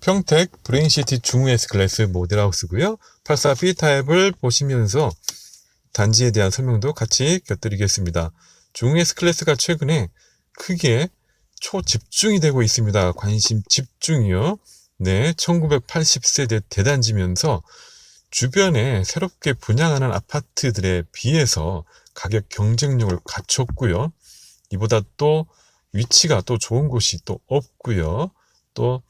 평택 브레인시티 중후에스 클래스 모델하우스고요. 84B 타입을 보시면서 단지에 대한 설명도 같이 곁들이겠습니다. 중후에스 클래스가 최근에 크게 초집중이 되고 있습니다. 관심 집중이요. 네, 1980세대 대단지면서 주변에 새롭게 분양하는 아파트들에 비해서 가격 경쟁력을 갖췄고요. 이보다 또 위치가 또 좋은 곳이 또 없고요. 또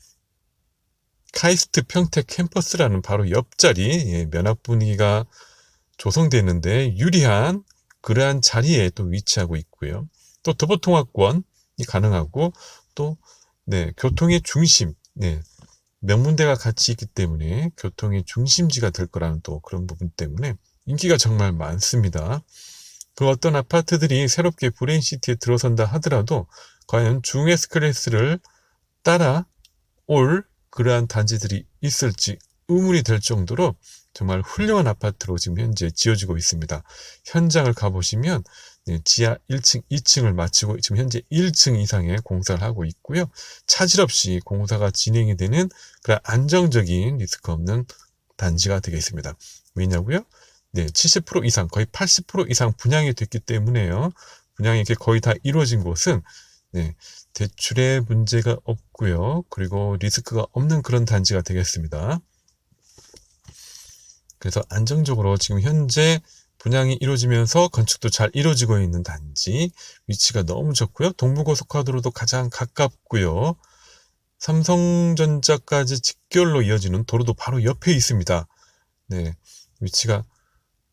카이스트 평택 캠퍼스라는 바로 옆자리 예, 면학 분위기가 조성되는데 유리한 그러한 자리에 또 위치하고 있고요. 또 도보통합권이 가능하고 또 네, 교통의 중심, 네, 명문대가 같이 있기 때문에 교통의 중심지가 될 거라는 또 그런 부분 때문에 인기가 정말 많습니다. 그 어떤 아파트들이 새롭게 브레인시티에 들어선다 하더라도 과연 중에스 클래스를 따라 올 그러한 단지들이 있을지 의문이 될 정도로 정말 훌륭한 아파트로 지금 현재 지어지고 있습니다. 현장을 가보시면 네, 지하 1층, 2층을 마치고 지금 현재 1층 이상의 공사를 하고 있고요. 차질 없이 공사가 진행이 되는 그런 안정적인 리스크 없는 단지가 되겠습니다. 왜냐고요? 네, 70% 이상, 거의 80% 이상 분양이 됐기 때문에요. 분양이 이렇게 거의 다 이루어진 곳은 네, 대출에 문제가 없고요. 그리고 리스크가 없는 그런 단지가 되겠습니다. 그래서 안정적으로 지금 현재 분양이 이루어지면서 건축도 잘 이루어지고 있는 단지 위치가 너무 좋고요. 동부고속화도로도 가장 가깝고요. 삼성전자까지 직결로 이어지는 도로도 바로 옆에 있습니다. 네, 위치가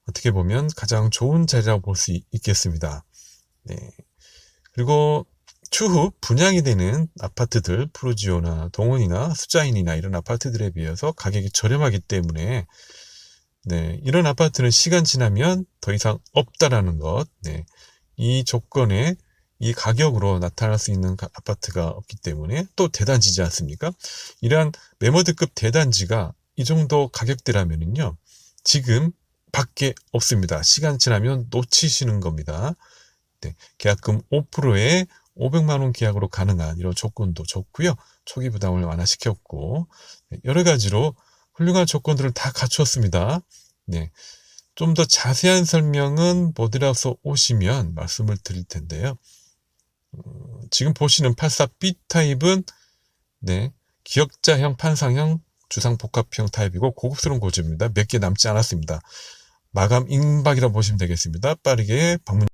어떻게 보면 가장 좋은 자리라고 볼 수 있겠습니다. 네. 그리고 추후 분양이 되는 아파트들, 프로지오나 동원이나 수자인이나 이런 아파트들에 비해서 가격이 저렴하기 때문에 네, 이런 아파트는 시간 지나면 더 이상 없다라는 것. 네, 이 조건에 이 가격으로 나타날 수 있는 가- 아파트가 없기 때문에 또 대단지지 않습니까? 이러한 메모드급 대단지가 이 정도 가격대라면은요, 지금 밖에 없습니다. 시간 지나면 놓치시는 겁니다. 네, 계약금 5%에 500만 원 계약으로 가능한 이런 조건도 좋고요. 초기 부담을 완화시켰고 네, 여러 가지로 훌륭한 조건들을 다 갖추었습니다. 네. 좀 더 자세한 설명은 모델하우스 오시면 말씀을 드릴 텐데요. 음, 지금 보시는 84B 타입은 네, 기역자형 판상형 주상 복합형 타입이고 고급스러운 고지입니다. 몇 개 남지 않았습니다. 마감 임박이라고 보시면 되겠습니다. 빠르게 방문